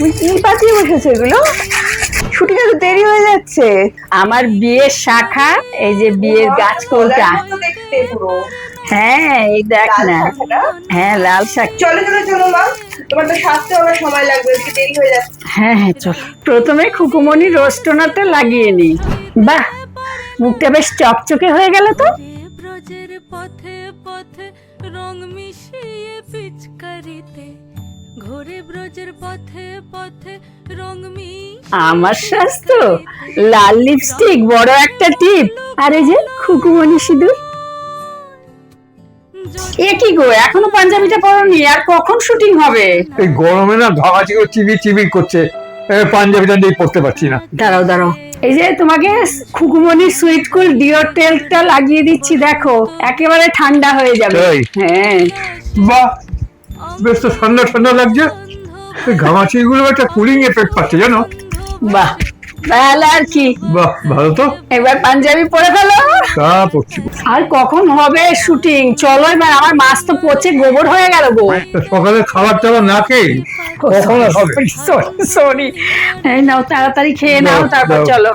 তুমি কি পাঠিয়ে বসেছো এগুলো? ছুটি তো দেরি হয়ে যাচ্ছে। আমার বিয়ের শাখা এই যে বিয়ের গাছ কোলটা হ্যাঁ এই দেখ না। হ্যাঁ লাল শাক চলো চলো চলো মা। তোমার তো সাজতে হবে সময় লাগবে একটু দেরি হয়ে যাচ্ছে। হ্যাঁ হ্যাঁ চল। প্রথমে খুকুমনি রোস্টোনারটা লাগিয়ে নি। বাহ! মুখটা বেশ চকচকে হয়ে গেল তো। ব্রজের পথে পথে রং মিশিয়ে পিচকারিতে ঘোরে ব্রজের পথে পথে রং আমার স্বাস্থ্য। লাল লিপস্টিক বড় একটা টিপ আর এই যে খুকুমনি সিঁদুর। এ কি গো এখনও পাঞ্জাবিটা পরনি আর কখন শুটিং হবে? এই গরমে না ঘামাচি করে চিবি চিবি করছে। পাঞ্জাবিটা দিয়ে পড়তে পারছি না। দাঁড়াও দাঁড়াও। এই যে তোমাকে খুকুমনির সুইট কুল ডিওর তেলটা লাগিয়ে দিচ্ছি দেখো। একেবারে ঠান্ডা হয়ে যাবে? হ্যাঁ। বাহ। বেশ তো ঠান্ডা ঠান্ডা লাগছে। ঘামাচি গুলো একটা কুলিং এফেক্ট পাচ্ছে জানো? বাহ তাহলে আর কি? বাহ ভালো তো। এবার পাঞ্জাবি পরে ফেলো। তা পড়ছি। আর কখন হবে শুটিং চলো এবার আমার মাছ তো পচে গোবর হয়ে গেল গো। সকালে খাবার টাবার না খেয়ে কখন হবে? সরি সরি এই নাও তাড়াতাড়ি খেয়ে নাও তারপর চলো।